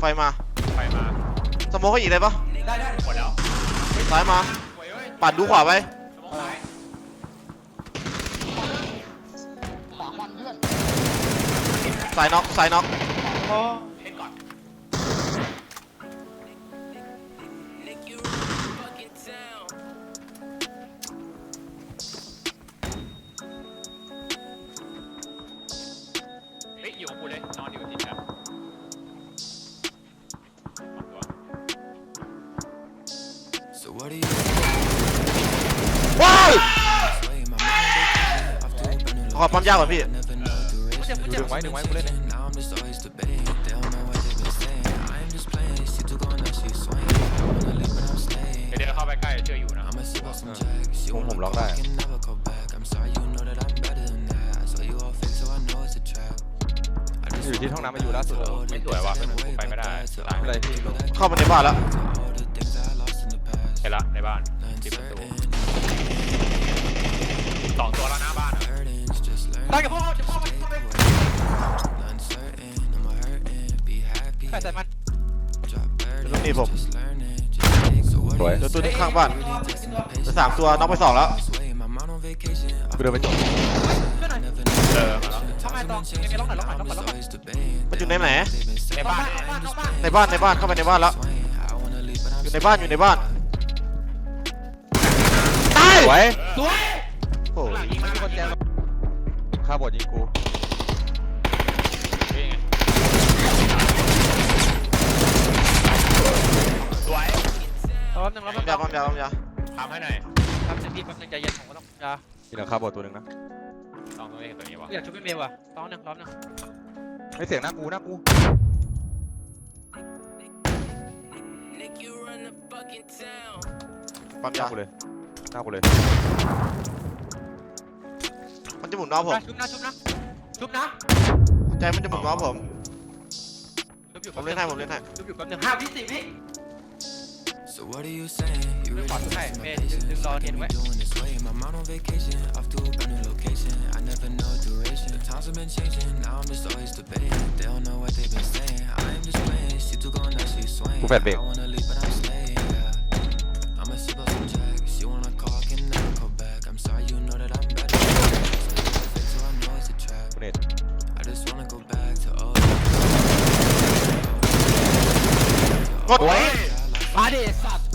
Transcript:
ไฟมาไปมาสโมกให้อีกได้ปะได้ได้หมดแล้วซ้ายมาโอ้ยเอ้ยปัดดูขวาไปสมองซ้ายขวาควันเพื่อน ซ้ายน็อกซ้ายน็อกเล่นก่อ ว้าย say? My mind off to a brand new ขอปั๊มยากกว่าพี่ never know duration. ดึงไว้ดึงไว้กูเล่นเอง Now I'm just always debating. They don't know what they've been saying. I'm just playing. She took on that she's swaying. I wanna leave, but I'm staying. เดี๋ยวเดี๋ยวเข้าไปใกล้เชื่ออยู่นะ I'ma sip on some jack. She ผมผม wanna ล็อก go, ได้ I can never go back. I'm sorry, you know that I'm better than that. I saw you all fake, so I know it's a trap. I just อยู่ที่ห้องน้ำมาอยู่ล่าสุดเหรอไม่สวยว่ะกูไปไม่ได้ตายไม่เป็นไรพี่ลงเข้ามาในบ้านแล้ว past. เห็นละในบ้านปิดประตู Uncertain, สองตัวแล้วหน้าบ้านอะ burdens, just learn. ได้กับพ่อจะพ่อมันพ่อมัน Uncertain, I'm hurting, be happy. ใครใส่มัน Drop ลูก burdens, นี่ผม just learning, just take. So what สวยเดี๋ยวตัวนี้ข้างบ้าน do you need? Testing my เหลือ patience. สามตัวน็อกไปสองแล้ว This way, my mind on vacation. กูเดินไปจบช่วยหน่อย Never เอ know. อมาแล้วทำไมต่อยังไงล็อกหน่อยล็อกหน่อยล็อกหน่อยล็อกหน่อย Always debating. มันอยู่ในไหน They've been ใน saying บ้านบ้านนอกบ้านในบ้านในบ้านเข้าไปในบ้านแล้ว swaying. I wanna leave, but I'm อยู่ในบ้านอยู่ในบ้าน ตายไว้สวยโอ้ยยิงมาคนแจข้าบอดยิงกูนี่ไงสวยรอบหนึ่งรอบหปั๊นึ่มงยาปั๊มยาปั๊มยาทำให้หน่อยแป๊บนึงพี่แป๊บนึงใจเย็นผมก็ต้องยามีหลังคาบอดตัวหนึ่งนะสองตัวนี้กับตัวนี้วะอยากช่วยพี่เมย์ว่ะรอบหนึ่งรอบหนึ่งไม่เสียงหน้ากูหน้ากูปั๊มหน้ายากูเลย หน้ากูเลย มันจะหมุนน้องผมชุบนะชุบนะชุบนะใจมันจะหมุนน้องผม ชุบอยู่ผมเล่นให้ผมเล่นให้ชุบอยู่แป๊บนึงห้าวิสิบวิ So what are you saying? You really Fuck, testing okay, my man, patience. just- just How run can in, we wait. doing this way? My mind on vacation, off to a brand new location. I never know duration. The times have been changing. Now I'm just always debating. They don't know what they've been saying. I'm just playing. She took on that she's swaying. กูแฟดเบรก I wanna leave, กดมาดิสัตว์